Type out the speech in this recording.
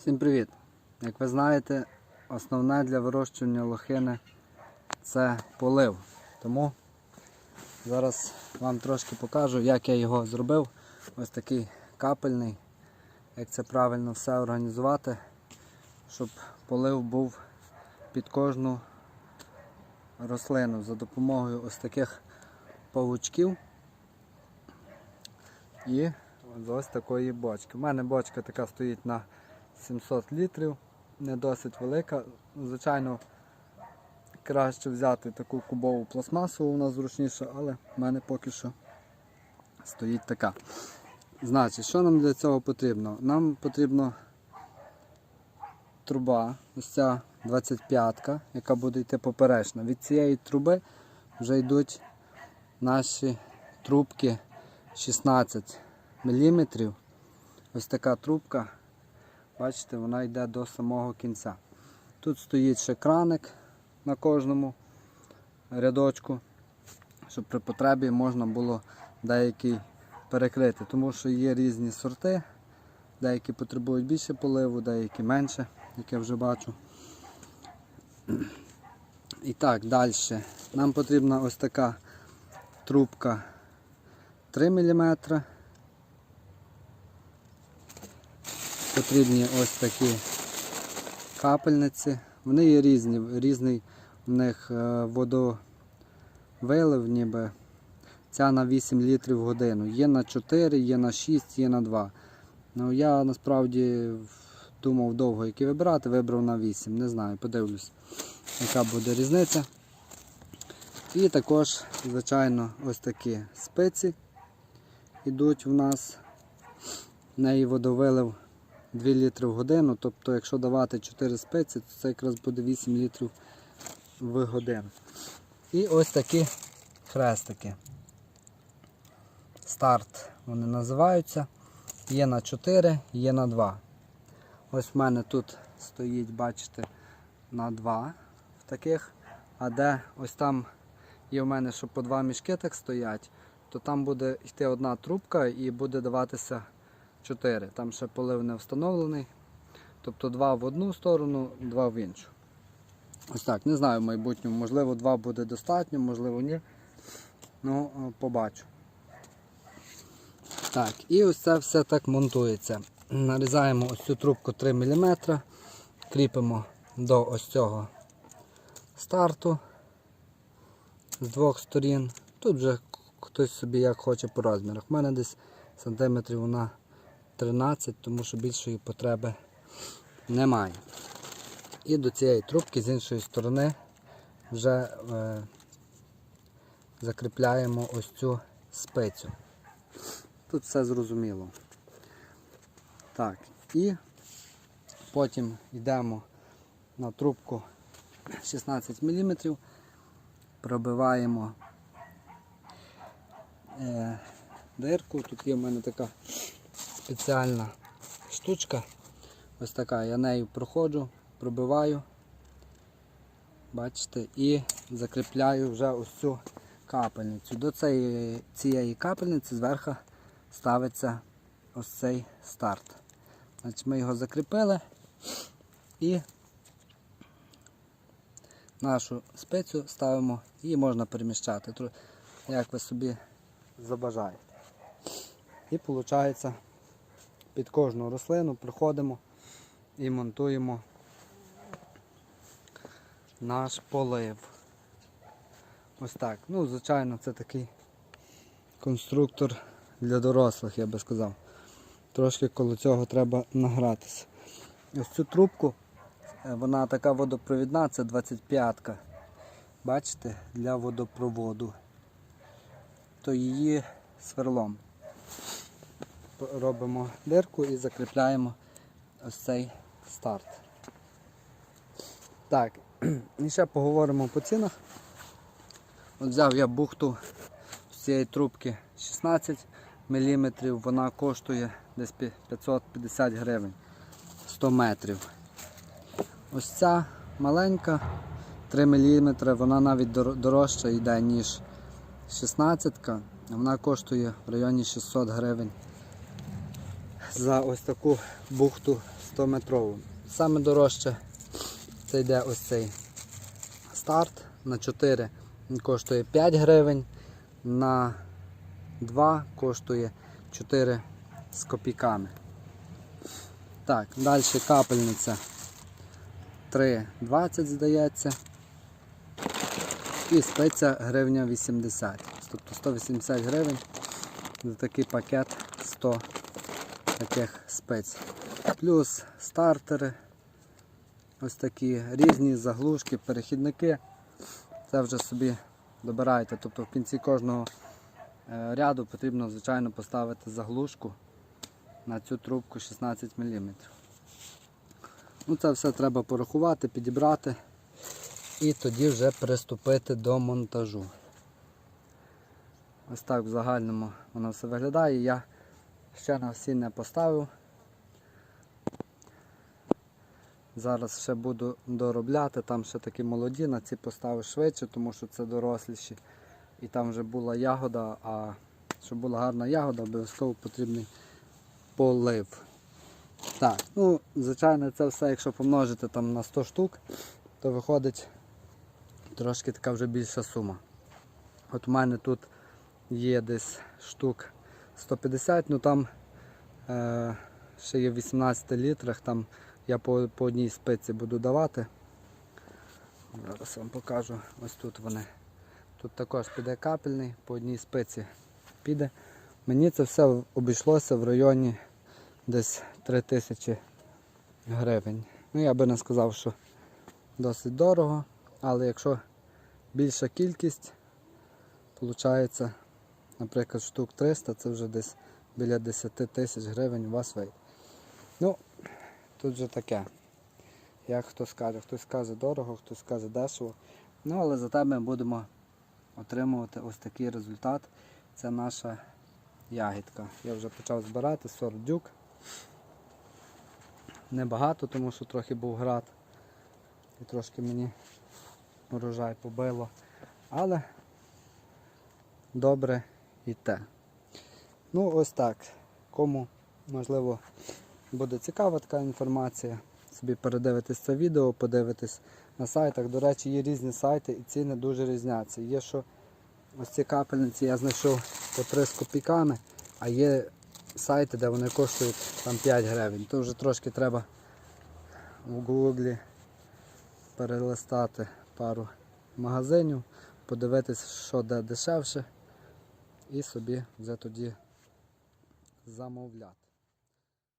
Всім привіт! Як ви знаєте, основне для вирощування лохини це полив. Тому зараз вам трошки покажу, як я його зробив. Ось такий капельний, як це правильно все організувати, щоб полив був під кожну рослину за допомогою ось таких павучків і ось такої бочки. У мене бочка така стоїть на 700 літрів, не досить велика. Звичайно, краще взяти таку кубову пластмасову, вона зручніша, але в мене поки що стоїть така. Значить, що нам для цього потрібно? Нам потрібно труба, ось ця 25-ка, яка буде йти поперечна. Від цієї труби вже йдуть наші трубки 16 мм. Ось така трубка. Бачите, вона йде до самого кінця. Тут стоїть ще краник на кожному рядочку, щоб при потребі можна було деякий перекрити, тому що є різні сорти, деякі потребують більше поливу, деякі менше, як я вже бачу. І так, далі. Нам потрібна ось така трубка 3 мм. Потрібні ось такі капельниці. Вони є різні, різний в них е, водовилив ніби. Ця на 8 літрів в годину. Є на 4, є на 6, є на 2. Ну, я насправді думав довго, які вибирати, вибрав на 8. Не знаю, подивлюсь, яка буде різниця. І також, звичайно, ось такі спиці йдуть в нас. В неї водовилив 2 літри в годину. Тобто, якщо давати 4 спиці, то це якраз буде 8 літрів в годину. І ось такі хрестики. Старт вони називаються. Є на 4, є на 2. Ось в мене тут стоїть, бачите, на 2 в таких. А де ось там є в мене, що по два мішки так стоять, то там буде йти одна трубка і буде даватися 4. Там ще полив не встановлений. Тобто два в одну сторону, два в іншу. Ось так, не знаю в майбутньому, можливо, два буде достатньо, можливо, ні. Ну, побачу. Так, і ось це все так монтується. Нарізаємо ось цю трубку 3 мм, кріпимо до ось цього старту з двох сторін. Тут вже хтось собі як хоче по розмірах. У мене десь сантиметрів на 13, тому що більшої потреби немає. І до цієї трубки з іншої сторони вже е, закріпляємо ось цю спицю. Тут все зрозуміло. Так, і потім йдемо на трубку 16 мм, пробиваємо е, дирку. Тут є в мене така спеціальна штучка. Ось така, я нею проходжу, пробиваю, бачите, і закріпляю вже ось цю капельницю. До цієї, цієї капельниці зверху ставиться ось цей старт. Значить, Ми його закріпили і нашу спецю ставимо, її можна переміщати, як ви собі забажаєте. І виходить, під кожну рослину приходимо і монтуємо наш полив. Ось так. Ну, звичайно, це такий конструктор для дорослих, я би сказав. Трошки коло цього треба награтися. Ось цю трубку, е, вона така водопровідна, це 25-ка. Бачите, для водопроводу. То її сверлом робимо дирку і закріпляємо ось цей старт. Так, і ще поговоримо по цінах. От взяв я бухту з цієї трубки 16 мм, вона коштує десь 550 гривень 100 метрів. Ось ця маленька 3 мм, вона навіть дорожча йде, ніж 16 вона коштує в районі 600 гривень за ось таку бухту 100 метрову. Саме дорожче це йде ось цей старт на 4 він коштує 5 гривень, на 2 коштує 4 з копійками. Так, далі капельниця 3,20 здається. І спеція гривня 80. Тобто 180 гривень за такий пакет 100 таких спецій. Плюс стартери. Ось такі різні заглушки, перехідники. Це вже собі добираєте. Тобто в кінці кожного е, ряду потрібно, звичайно, поставити заглушку на цю трубку 16 мм. Ну, це все треба порахувати, підібрати і тоді вже приступити до монтажу. Ось так в загальному воно все виглядає. Я ще на всі не поставив. Зараз ще буду доробляти, там ще такі молоді, на ці поставив швидше, тому що це доросліші. І там вже була ягода, а щоб була гарна ягода, обов'язково потрібний полив. Так, ну, звичайно, це все, якщо помножити там на 100 штук, то виходить трошки така вже більша сума. От у мене тут є десь штук 150, ну там е, ще є в 18 літрах, там я по, по одній спиці буду давати. Зараз вам покажу. Ось тут вони. Тут також піде капельний, по одній спиці піде. Мені це все обійшлося в районі десь 3000 гривень. Ну я би не сказав, що досить дорого, але якщо більша кількість, виходить, наприклад, штук 300, це вже десь біля 10 тисяч гривень у вас вийде. Ну, тут же таке. Як хто скаже, хтось скаже дорого, хтось скаже дешево. Ну, але зате ми будемо отримувати ось такий результат. Це наша ягідка. Я вже почав збирати сорт дюк. Небагато, тому що трохи був град. І трошки мені урожай побило. Але добре і те. Ну, ось так. Кому, можливо, буде цікава така інформація, собі передивитись це відео, подивитись на сайтах. До речі, є різні сайти і ціни дуже різняться. Є, що ось ці капельниці я знайшов по 3 з копійками, а є сайти, де вони коштують там 5 гривень. То вже трошки треба в гуглі перелистати пару магазинів, подивитись, що де дешевше, і собі вже тоді замовляти.